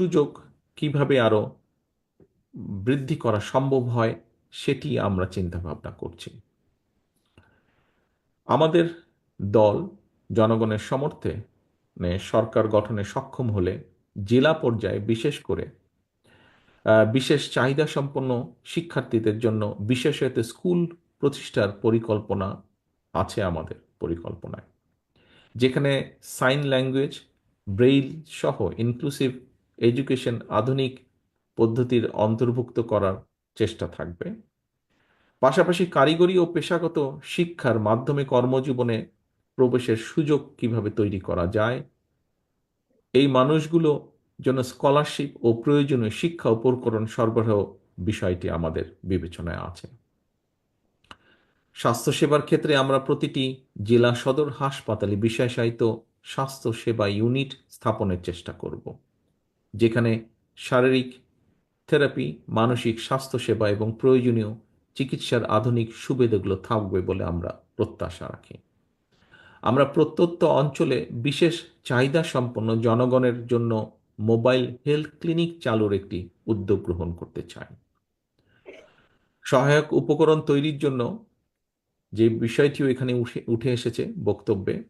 সুযোগ কীভাবে আরও বৃদ্ধি করা সম্ভব হয়, সেটি আমরা চিন্তা ভাবনা করছি। আমাদের দল জনগণের সমর্থে মানে সরকার গঠনে সক্ষম হলে জেলা পর্যায়ে বিশেষ করে বিশেষ চাহিদা সম্পন্ন শিক্ষার্থীদের জন্য বিশেষত স্কুল প্রতিষ্ঠার পরিকল্পনা আছে আমাদের পরিকল্পনায়। যেখানে সাইন ল্যাঙ্গুয়েজ, ব্রেইল সহ ইনক্লুসিভ এডুকেশন আধুনিক পদ্ধতির অন্তর্ভুক্ত করার চেষ্টা থাকবে। পাশাপাশি কারিগরি ও পেশাগত শিক্ষার মাধ্যমে কর্মজীবনে প্রবেশের সুযোগ কীভাবে তৈরি করা যায়, এই মানুষগুলো জন্য স্কলারশিপ ও প্রয়োজনীয় শিক্ষা উপকরণ সরবরাহ বিষয়টি আমাদের বিবেচনায় আছে। স্বাস্থ্যসেবার ক্ষেত্রে আমরা প্রতিটি জেলা সদর হাসপাতালে বিশেষায়িত স্বাস্থ্যসেবা ইউনিট স্থাপনের চেষ্টা করব। যেখানে শারীরিক থেরাপি, মানসিক স্বাস্থ্যসেবা এবং প্রয়োজনীয় চিকিৎসার আধুনিক সুবিধাগুলো থাকবে বলে আমরা প্রত্যাশা রাখি। আমরা প্রত্যন্ত অঞ্চলে বিশেষ চাহিদা সম্পন্ন জনগণের জন্য মোবাইল হেলথ ক্লিনিক চালুর একটি উদ্যোগ গ্রহণ করতে চাই। সহায়ক উপকরণ তৈরির জন্য যে বিষয়টিও এখানে উঠে উঠে এসেছে বক্তব্যে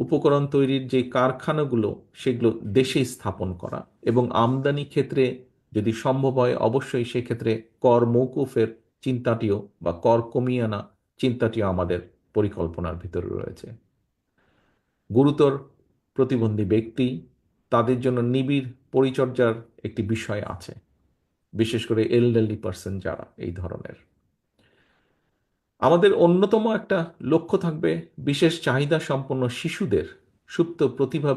উপকরণ তৈরির যে কারখানাগুলো, সেগুলো দেশে স্থাপন করা এবং আমদানি ক্ষেত্রে যদি সম্ভব হয়, অবশ্যই সেক্ষেত্রে কর মৌকুফের চিন্তাটিও বা কর কমিয়ে আনা চিন্তাটিও আমাদের পরিকল্পনার ভিতরে রয়েছে। গুরুতর প্রতিবন্ধী ব্যক্তি, তাদের জন্য নিবিড় পরিচর্যার একটি বিষয় আছে। বিশেষ করে এলডারলি পার্সন যারা এই ধরনের আমাদের অন্যতম একটা লক্ষ্য থাকবে বিশেষ চাহিদা সম্পন্ন শিশুদের সুপ্ত প্রতিভা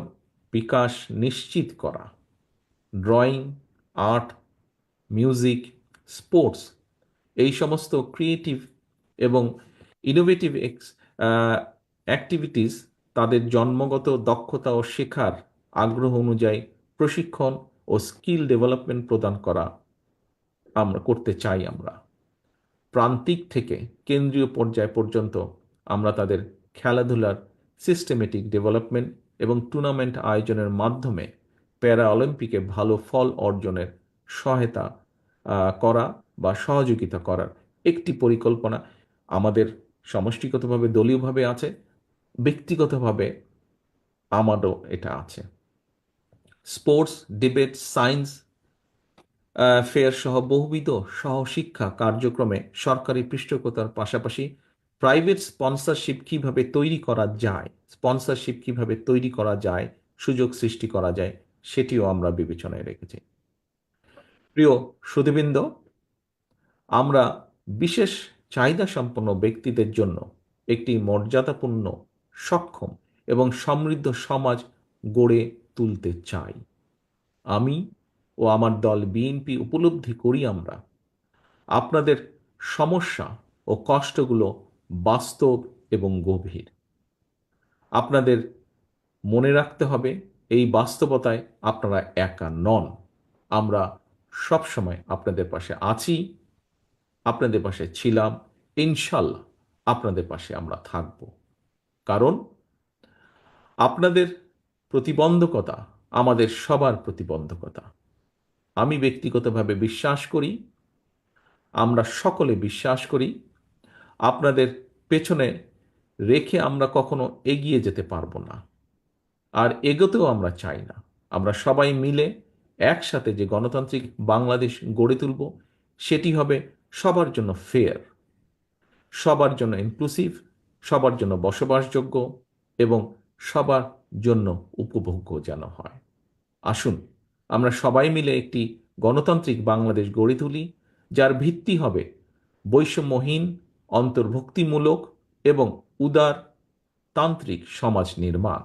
বিকাশ নিশ্চিত করা। ড্রয়িং, আর্ট, মিউজিক, স্পোর্টস এই সমস্ত ক্রিয়েটিভ এবং ইনোভেটিভ এক্স অ্যাক্টিভিটিস তাদের জন্মগত দক্ষতা ও শেখার আগ্রহ অনুযায়ী প্রশিক্ষণ ও স্কিল ডেভেলপমেন্ট প্রদান করা আমরা, করতে চাই আমরা। প্রান্তিক থেকে কেন্দ্রীয় পর্যায় পর্যন্ত আমরা তাদের খেলাধুলার সিস্টেমেটিক ডেভেলপমেন্ট এবং টুর্নামেন্ট আয়োজনের মাধ্যমে প্যারা অলিম্পিকে ভালো ফল অর্জনের সহায়তা করা বা সহযোগিতা করার একটি পরিকল্পনা আমাদের সমষ্টিগতভাবে দলীয়ভাবে আছে, ব্যক্তিগতভাবে আমারও এটা আছে। স্পোর্টস ডিবেট সায়েন্স ফেয়ার সহ বহুবিধ সহশিক্ষা কার্যক্রমে সরকারি পৃষ্ঠপোষকতার পাশাপাশি প্রাইভেট স্পন্সরশিপ কীভাবে তৈরি করা যায় স্পন্সরশিপ কীভাবে তৈরি করা যায়, সুযোগ সৃষ্টি করা যায়, সেটিও আমরা বিবেচনায় রেখেছি। প্রিয় সুধীবৃন্দ, আমরা বিশেষ চাহিদা সম্পন্ন ব্যক্তিদের জন্য একটি মর্যাদাপূর্ণ, সক্ষম এবং সমৃদ্ধ সমাজ গড়ে তুলতে চাই। আমি ও আমার দল বিএনপি উপলব্ধি করি আমরা। আপনাদের সমস্যা ও কষ্টগুলো বাস্তব এবং গভীর। আপনাদের মনে রাখতে হবে, এই বাস্তবতায় আপনারা একা নন। আমরা সবসময় আপনাদের পাশে আছি, আপনাদের পাশে ছিলাম, ইনশাল্লাহ আপনাদের পাশে আমরা থাকব। কারণ আপনাদের প্রতিবন্ধকতা আমাদের সবার প্রতিবন্ধকতা। আমি ব্যক্তিগতভাবে বিশ্বাস করি, আমরা সকলে বিশ্বাস করি, আপনাদের পেছনে রেখে আমরা কখনো এগিয়ে যেতে পারব না। আর এগোতেও আমরা চাই না। আমরা সবাই মিলে একসাথে যে গণতান্ত্রিক বাংলাদেশ গড়ে তুলব, সেটি হবে সবার জন্য ফেয়ার সবার জন্য ইনক্লুসিভ সবার জন্য বসবাসযোগ্য এবং সবার জন্য উপভোগ্য যেন হয়। আসুন আমরা সবাই মিলে একটি গণতান্ত্রিক বাংলাদেশ গড়ে তুলি, যার ভিত্তি হবে বৈষম্যহীন, অন্তর্ভুক্তিমূলক এবং উদার তান্ত্রিক সমাজ নির্মাণ।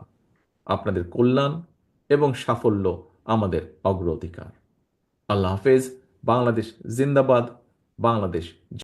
আপনাদের কল্যাণ এবং সাফল্য আমাদের অগ্রাধিকার। আল্লাহ হাফেজ, বাংলাদেশ জিন্দাবাদ, বাংলাদেশ